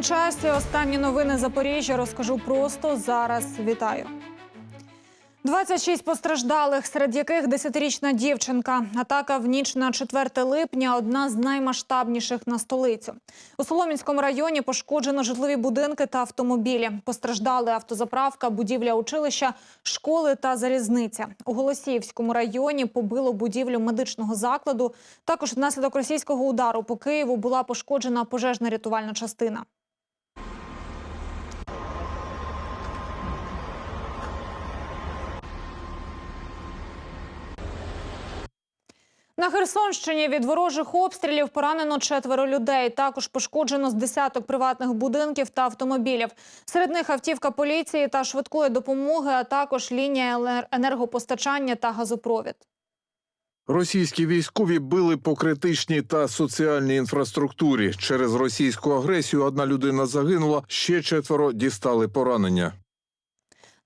На часі. Останні новини Запоріжжя розкажу просто зараз. Вітаю. 26 постраждалих, серед яких 10-річна дівчинка. Атака в ніч на 4 липня одна з наймасштабніших на столицю. У Соломінському районі пошкоджено житлові будинки та автомобілі. Постраждали автозаправка, будівля училища, школи та залізниця. У Голосіївському районі побило будівлю медичного закладу. Також внаслідок російського удару по Києву була пошкоджена пожежна рятувальна частина. На Херсонщині від ворожих обстрілів поранено четверо людей. Також пошкоджено з десяток приватних будинків та автомобілів. Серед них автівка поліції та швидкої допомоги, а також лінія енергопостачання та газопровід. Російські військові били по критичній та соціальній інфраструктурі. Через російську агресію одна людина загинула, ще четверо дістали поранення.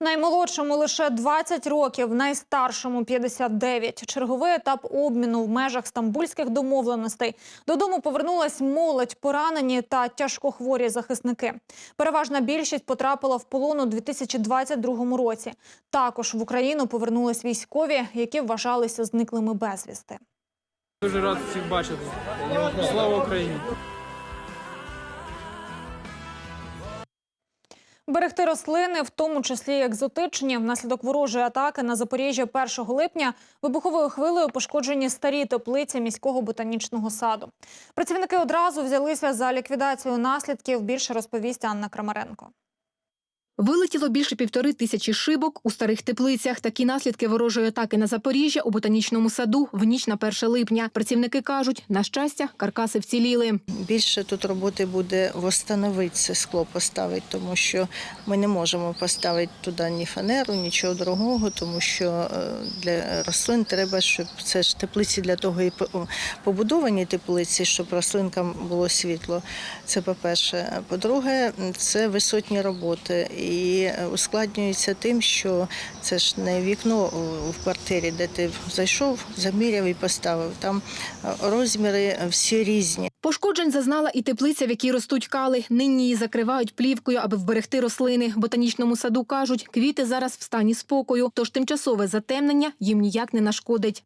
Наймолодшому лише 20 років, найстаршому 59. Черговий етап обміну в межах стамбульських домовленостей. Додому повернулась молодь, поранені та тяжкохворі захисники. Переважна більшість потрапила в полон у 2022 році. Також в Україну повернулись військові, які вважалися зниклими безвісти. Дуже рад всіх бачити. Слава Україні! Берегти рослини, в тому числі екзотичні, внаслідок ворожої атаки на Запоріжжя 1 липня вибуховою хвилею пошкоджені старі теплиці міського ботанічного саду. Працівники одразу взялися за ліквідацію наслідків. Більше розповість Анна Крамаренко. Вилетіло більше півтори тисячі шибок у старих теплицях. Такі наслідки ворожої атаки на Запоріжжя у ботанічному саду в ніч на 1 липня. Працівники кажуть, на щастя, каркаси вціліли. Більше тут роботи буде восстановити це скло поставити, тому що ми не можемо поставити туди ні фанеру, нічого дорогого, тому що е, для рослин треба, щоб це ж теплиці для того і по- побудовані теплиці, щоб рослинкам було світло. Це по-перше. По-друге, це висотні роботи і ускладнюється тим, що це ж не вікно в квартирі, де ти зайшов, заміряв і поставив. Там е, розміри всі різні. Пошкоджень зазнала і теплиця, в якій ростуть кали. Нині її закривають плівкою, аби вберегти рослини. Ботанічному саду кажуть, квіти зараз в стані спокою, тож тимчасове затемнення їм ніяк не нашкодить.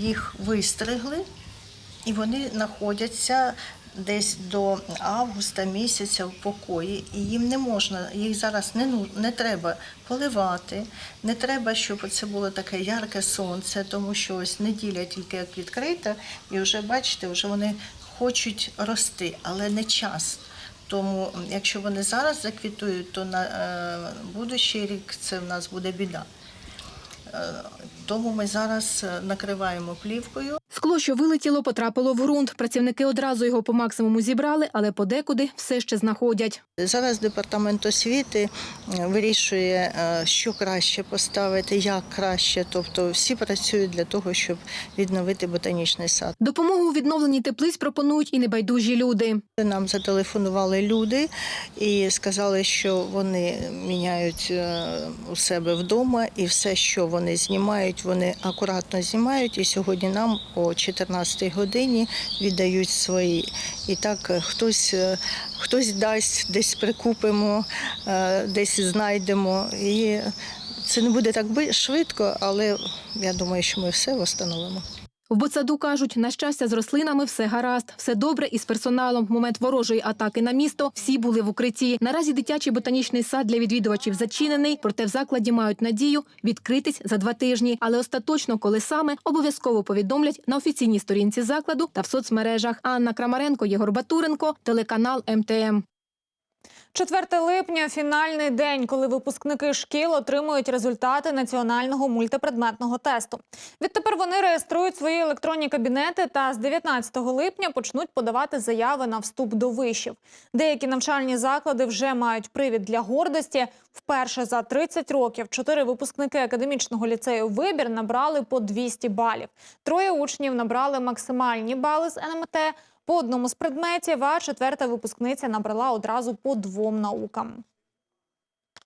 Їх вистригли, і вони знаходяться десь до августа місяця в покої, і їм не можна, їх зараз не, ну, не треба поливати, не треба, щоб це було таке ярке сонце, тому що ось неділя тільки як відкрита, і вже бачите, вже вони хочуть рости, але не час. Тому, якщо вони зараз заквітують, то на е, будущий рік це в нас буде біда. Тому ми зараз е, накриваємо плівкою. Скло, що вилетіло, потрапило в ґрунт. Працівники одразу його по максимуму зібрали, але подекуди все ще знаходять. Зараз департамент освіти е, вирішує, е, що краще поставити, як краще. Тобто всі працюють для того, щоб відновити ботанічний сад. Допомогу у відновленні теплиць пропонують і небайдужі люди. Нам зателефонували люди і сказали, що вони міняють у себе вдома, і все, що вони знімають, вони акуратно знімають. І сьогодні нам о 14-й годині віддають свої. І так е, хтось, е, хтось дасть, десь прикупимо, е, десь знайдемо. І це не буде так швидко, але я думаю, що ми все встановимо. В ботсаду кажуть, на щастя, з рослинами все гаразд, все добре із персоналом. В момент ворожої атаки на місто всі були в укритті. Наразі дитячий ботанічний сад для відвідувачів зачинений, проте в закладі мають надію відкритись за два тижні. Але остаточно, коли саме обов'язково повідомлять на офіційній сторінці закладу та в соцмережах. Анна Крамаренко, Єгор Батуренко, телеканал МТМ. 4 липня фінальний день, коли випускники шкіл отримують результати національного мультипредметного тесту. Відтепер вони реєструють свої електронні кабінети та з 19 липня почнуть подавати заяви на вступ до вишів. Деякі навчальні заклади вже мають привід для гордості. Вперше за 30 років чотири випускники академічного ліцею вибір набрали по 200 балів. Троє учнів набрали максимальні бали з НМТ. По одному з предметів, а четверта випускниця набрала одразу по двом наукам.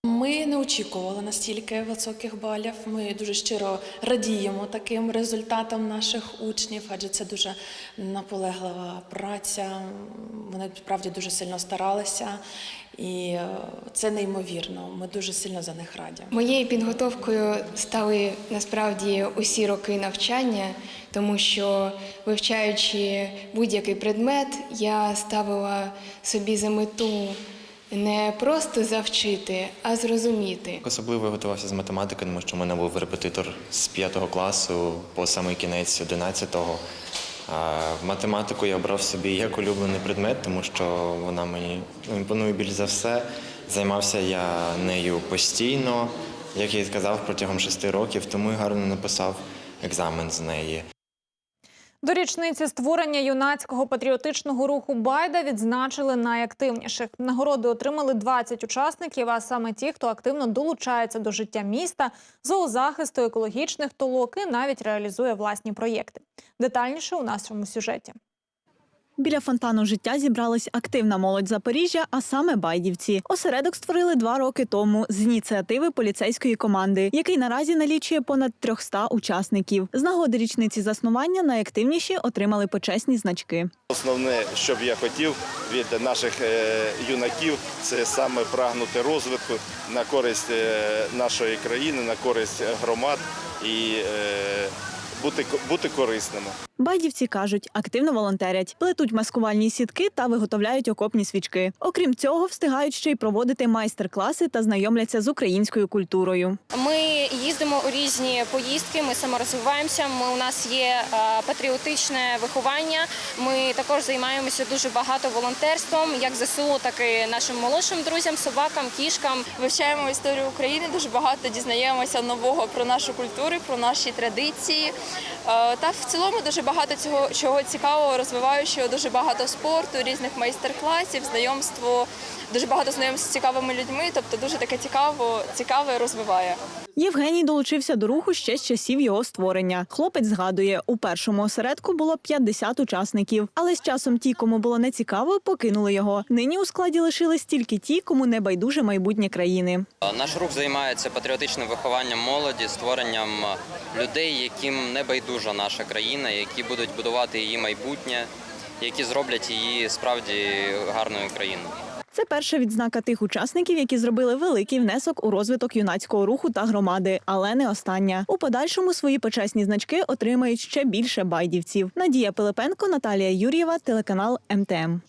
Ми не очікували настільки високих балів. Ми дуже щиро радіємо таким результатам наших учнів, адже це дуже наполеглива праця. Вони справді дуже сильно старалися, і е, це неймовірно. Ми дуже сильно за них раді. Моєю підготовкою стали насправді усі роки навчання, тому що вивчаючи будь-який предмет, я ставила собі за мету не просто завчити, а зрозуміти. Особливо я готувався з математики, тому що в мене був репетитор з 5 класу по самий кінець 11-го. А математику я обрав собі як улюблений предмет, тому що вона мені ну, імпонує більш за все. Займався я нею постійно, як я і сказав, протягом шести років, тому і гарно написав екзамен з неї. До річниці створення юнацького патріотичного руху Байда відзначили найактивніших. Нагороди отримали 20 учасників, а саме ті, хто активно долучається до життя міста, зоозахисту, екологічних толок і навіть реалізує власні проєкти. Детальніше у нашому сюжеті. Біля фонтану життя зібралась активна молодь Запоріжжя, а саме байдівці. Осередок створили два роки тому з ініціативи поліцейської команди, який наразі налічує понад 300 учасників. З нагоди річниці заснування найактивніші отримали почесні значки. Основне, що б я хотів від наших е, юнаків, це саме прагнути розвитку на користь е, нашої країни, на користь громад і е, бути, бути корисними. Байдівці кажуть, активно волонтерять, плетуть маскувальні сітки та виготовляють окопні свічки. Окрім цього, встигають ще й проводити майстер-класи та знайомляться з українською культурою. Ми їздимо у різні поїздки, ми саморозвиваємося. Ми у нас є е, патріотичне виховання. Ми також займаємося дуже багато волонтерством, як ЗСУ, так і нашим молодшим друзям, собакам, кішкам. Вивчаємо історію України, дуже багато дізнаємося нового про нашу культуру, про наші традиції. Е, Та в цілому дуже багато цього чого цікавого, розвиваючого, дуже багато спорту, різних майстер-класів, знайомство, дуже багато знайомств з цікавими людьми. Тобто дуже таке цікаво, цікаве розвиває. Євгеній долучився до руху ще з часів його створення. Хлопець згадує, у першому осередку було 50 учасників, але з часом ті, кому було нецікаво, покинули його. Нині у складі лишились тільки ті, кому не байдуже майбутнє країни. Наш рух займається патріотичним вихованням молоді, створенням людей, яким не байдужа наша країна, які будуть будувати її майбутнє, які зроблять її справді гарною країною. Це перша відзнака тих учасників, які зробили великий внесок у розвиток юнацького руху та громади, але не остання. У подальшому свої почесні значки отримають ще більше байдівців. Надія Пилипенко, Наталія Юр'єва, телеканал МТМ.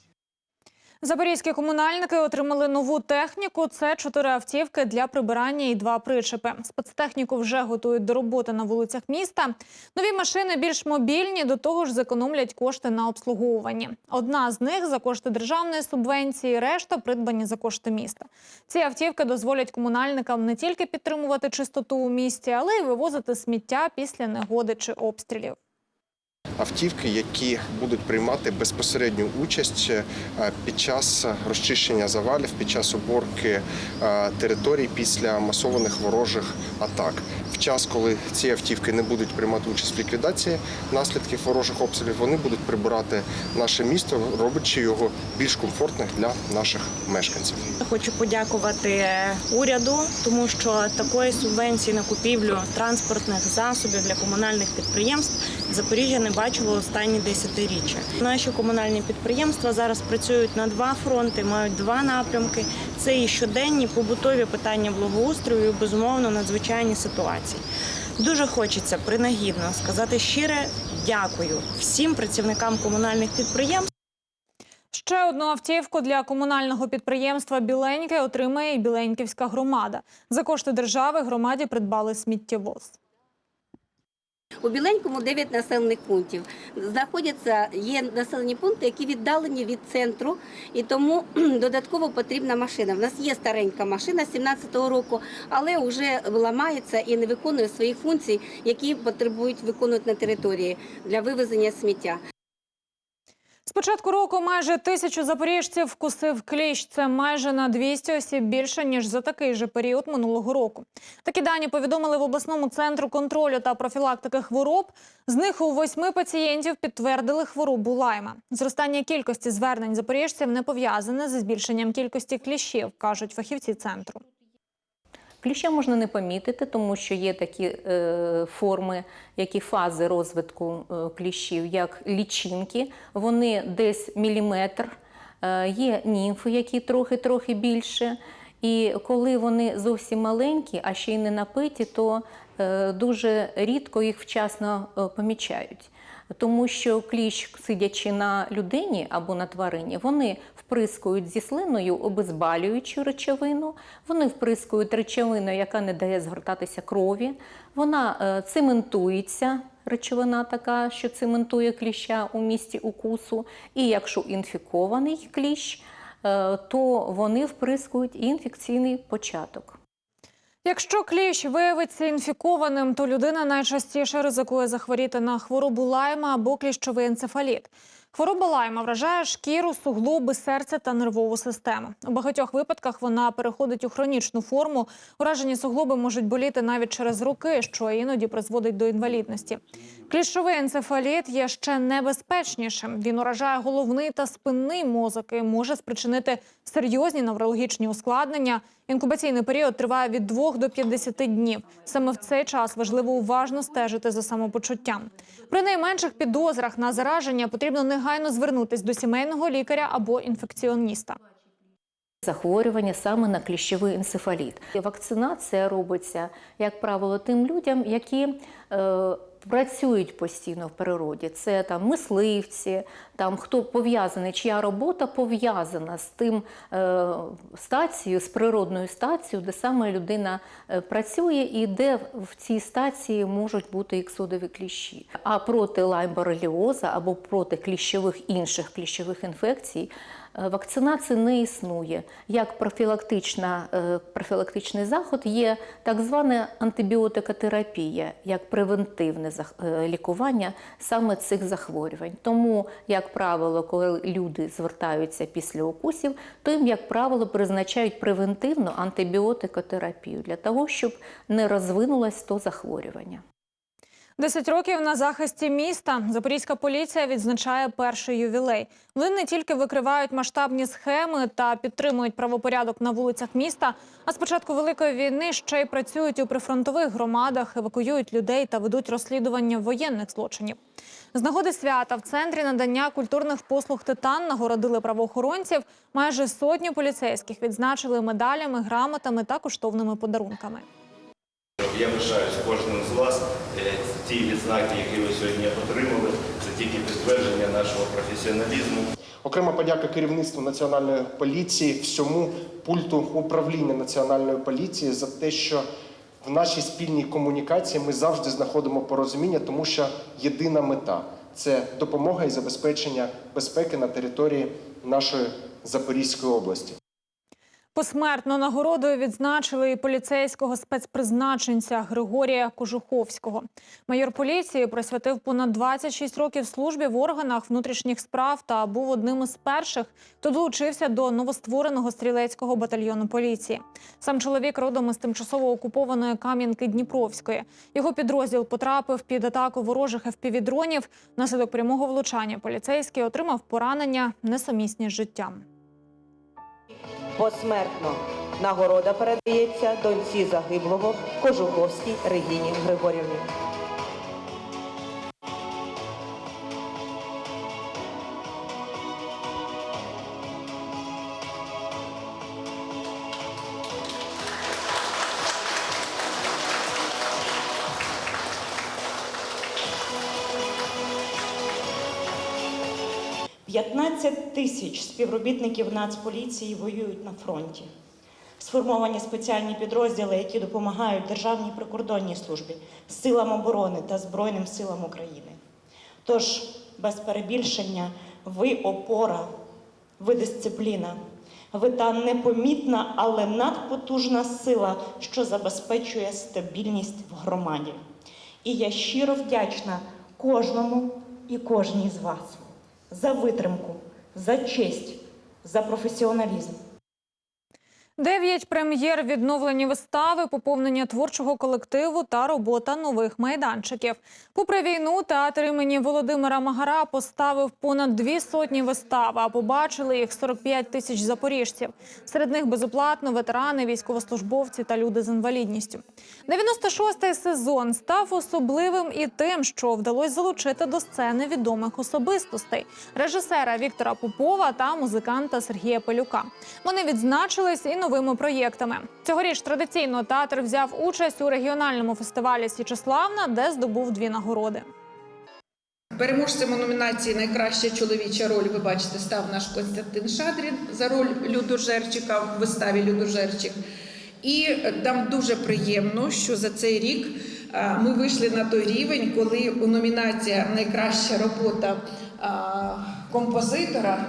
Запорізькі комунальники отримали нову техніку. Це чотири автівки для прибирання і два причепи. Спецтехніку вже готують до роботи на вулицях міста. Нові машини більш мобільні, до того ж зекономлять кошти на обслуговуванні. Одна з них за кошти державної субвенції, решта придбані за кошти міста. Ці автівки дозволять комунальникам не тільки підтримувати чистоту у місті, але й вивозити сміття після негоди чи обстрілів. Автівки, які будуть приймати безпосередню участь е, під час розчищення завалів, під час уборки е, територій після масованих ворожих атак. В час, коли ці автівки не будуть приймати участь в ліквідації наслідків ворожих обстрілів, вони будуть прибирати наше місто, роблячи його більш комфортним для наших мешканців. Хочу подякувати уряду, тому що такої субвенції на купівлю транспортних засобів для комунальних підприємств Запоріжжя не бачило останні десятиріччя. Наші комунальні підприємства зараз працюють на два фронти, мають два напрямки. Це і щоденні побутові питання благоустрою, безумовно, надзвичайні ситуації. Дуже хочеться принагідно сказати щире дякую всім працівникам комунальних підприємств. Ще одну автівку для комунального підприємства Біленьке отримає і Біленьківська громада. За кошти держави громаді придбали сміттєвоз. У Біленькому 9 населених пунктів. Знаходяться є населені пункти, які віддалені від центру, і тому додатково потрібна машина. У нас є старенька машина 17-го року, але вже ламається і не виконує своїх функцій, які потребують виконувати на території для вивезення сміття. З початку року майже тисячу запоріжців вкусив кліщ. Це майже на 200 осіб більше ніж за такий же період минулого року. Такі дані повідомили в обласному центру контролю та профілактики хвороб. З них у восьми пацієнтів підтвердили хворобу лайма. Зростання кількості звернень запоріжців не пов'язане зі збільшенням кількості кліщів, кажуть фахівці центру. Кліща можна не помітити, тому що є такі е, форми, які фази розвитку е, кліщів, як лічинки. Вони десь міліметр. Е, є німфи, які трохи-трохи більше. І коли вони зовсім маленькі, а ще й не напиті, то дуже рідко їх вчасно помічають. Тому що кліщ, сидячи на людині або на тварині, вони вприскують зі слиною обезбалюючу речовину, вони вприскують речовину, яка не дає згортатися крові, вона е, цементується. Речовина така, що цементує кліща у місці укусу. І якщо інфікований кліщ, е, то вони вприскують інфекційний початок. Якщо кліщ виявиться інфікованим, то людина найчастіше ризикує захворіти на хворобу лайма або кліщовий енцефаліт. Хвороба лайма вражає шкіру, суглоби, серце та нервову систему. У багатьох випадках вона переходить у хронічну форму. Уражені суглоби можуть боліти навіть через роки, що іноді призводить до інвалідності. Кліщовий енцефаліт є ще небезпечнішим. Він уражає головний та спинний мозок і може спричинити серйозні неврологічні ускладнення. Інкубаційний період триває від 2 до 50 днів. Саме в цей час важливо уважно стежити за самопочуттям. При найменших підозрах на зараження потрібно негайно звернутись до сімейного лікаря або інфекціоніста. захворювання саме на кліщовий енцефаліт. Вакцинація робиться, як правило, тим людям, які е, працюють постійно в природі. Це там мисливці, там хто пов'язаний, чия робота пов'язана з тим е, стацією, з природною стацією, де саме людина е, працює і де в цій стації можуть бути іксодові кліщі. А проти лаймбореліоза або проти кліщових інших кліщових інфекцій Вакцинації не існує. Як профілактична, е, профілактичний заход є так звана антибіотикотерапія, як превентивне е, лікування саме цих захворювань. Тому, як правило, коли люди звертаються після укусів, то їм, як правило, призначають превентивну антибіотикотерапію для того, щоб не розвинулось то захворювання. Десять років на захисті міста Запорізька поліція відзначає перший ювілей. Вони не тільки викривають масштабні схеми та підтримують правопорядок на вулицях міста, а з початку великої війни ще й працюють у прифронтових громадах, евакуюють людей та ведуть розслідування воєнних злочинів. З нагоди свята в центрі надання культурних послуг Титан нагородили правоохоронців. Майже сотню поліцейських відзначили медалями, грамотами та коштовними подарунками. Я пишаюсь кожним з вас. Е, Ті відзнаки, які ви сьогодні отримали, це тільки підтвердження нашого професіоналізму. Окрема подяка керівництву національної поліції, всьому пульту управління національної поліції за те, що в нашій спільній комунікації ми завжди знаходимо порозуміння, тому що єдина мета це допомога і забезпечення безпеки на території нашої Запорізької області. Посмертно нагородою відзначили і поліцейського спецпризначенця Григорія Кожуховського. Майор поліції присвятив понад 26 років службі в органах внутрішніх справ та був одним із перших, хто долучився до новоствореного стрілецького батальйону поліції. Сам чоловік родом із тимчасово окупованої Кам'янки Дніпровської. Його підрозділ потрапив під атаку ворожих ФПВ-дронів. Наслідок прямого влучання поліцейський отримав поранення несумісні з життям. Посмертно нагорода передається доньці загиблого Кожуховській Регіні Григорівні. – 15 тисяч співробітників Нацполіції воюють на фронті. Сформовані спеціальні підрозділи, які допомагають Державній прикордонній службі, силам оборони та Збройним силам України. Тож, без перебільшення, ви опора, ви дисципліна, ви та непомітна, але надпотужна сила, що забезпечує стабільність в громаді. І я щиро вдячна кожному і кожній з вас. за витримку, за честь, за професіоналізм. Дев'ять прем'єр, відновлені вистави, поповнення творчого колективу та робота нових майданчиків. Попри війну, театр імені Володимира Магара поставив понад дві сотні вистав, а побачили їх 45 тисяч запоріжців. Серед них безоплатно ветерани, військовослужбовці та люди з інвалідністю. 96-й сезон став особливим і тим, що вдалося залучити до сцени відомих особистостей режисера Віктора Попова та музиканта Сергія Пелюка. Вони відзначились і новими проєктами. Цьогоріч традиційно театр взяв участь у регіональному фестивалі Січеславна, де здобув дві нагороди. Переможцем у номінації Найкраща чоловіча роль, ви бачите, став наш Константин Шадрін за роль Людожерчика в виставі Людожерчик. І нам дуже приємно, що за цей рік е, ми вийшли на той рівень, коли у номінація Найкраща робота е, композитора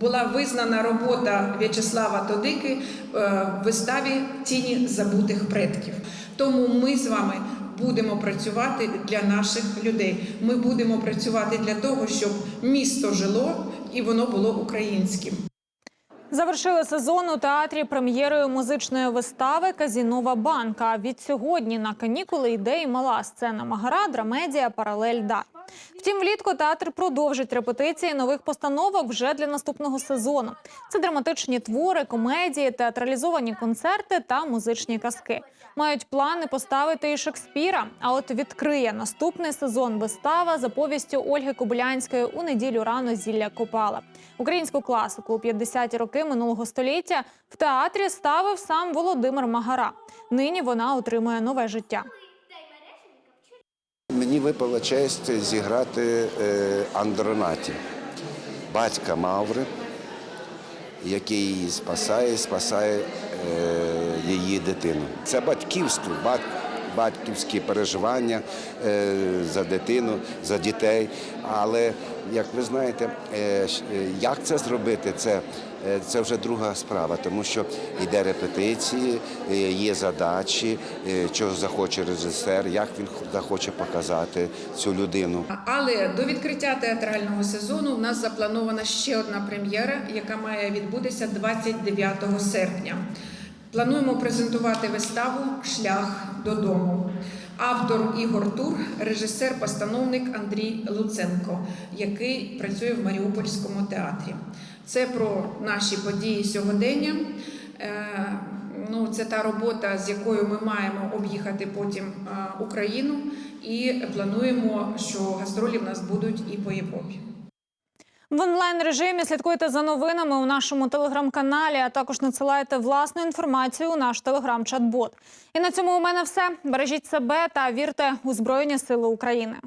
була визнана робота В'ячеслава Тодики е, в виставі Тіні забутих предків. Тому ми з вами будемо працювати для наших людей. Ми будемо працювати для того, щоб місто жило і воно було українським. Завершили сезон у театрі прем'єрою музичної вистави Казінова банка. Від сьогодні на канікули йде і мала сцена Магара, драмедія Паралель Дар. Втім, влітку театр продовжить репетиції нових постановок вже для наступного сезону. Це драматичні твори, комедії, театралізовані концерти та музичні казки. Мають плани поставити і Шекспіра. А от відкриє наступний сезон вистава за повістю Ольги Кобилянської у неділю рано зілля Копала. Українську класику у 50-ті роки минулого століття в театрі ставив сам Володимир Магара. Нині вона отримує нове життя. Мені випала честь зіграти е, Андронаті, батька Маври, який її спасає, спасає е, її дитину. Це батьківство, батьківські переживання е, за дитину, за дітей. Але, як ви знаєте, як це зробити, це, це вже друга справа, тому що йде репетиції, е, є задачі, е, чого захоче режисер, як він захоче показати цю людину. Але до відкриття театрального сезону в нас запланована ще одна прем'єра, яка має відбутися 29 серпня. Плануємо презентувати виставу Шлях додому. Автор Ігор Тур, режисер-постановник Андрій Луценко, який працює в Маріупольському театрі. Це про наші події сьогодення. Е, Ну, це та робота, з якою ми маємо об'їхати потім е, Україну, і плануємо, що гастролі в нас будуть і по Європі. В онлайн режимі слідкуйте за новинами у нашому телеграм-каналі, а також надсилайте власну інформацію у наш телеграм-чат-бот. І на цьому у мене все. Бережіть себе та вірте у Збройні Сили України.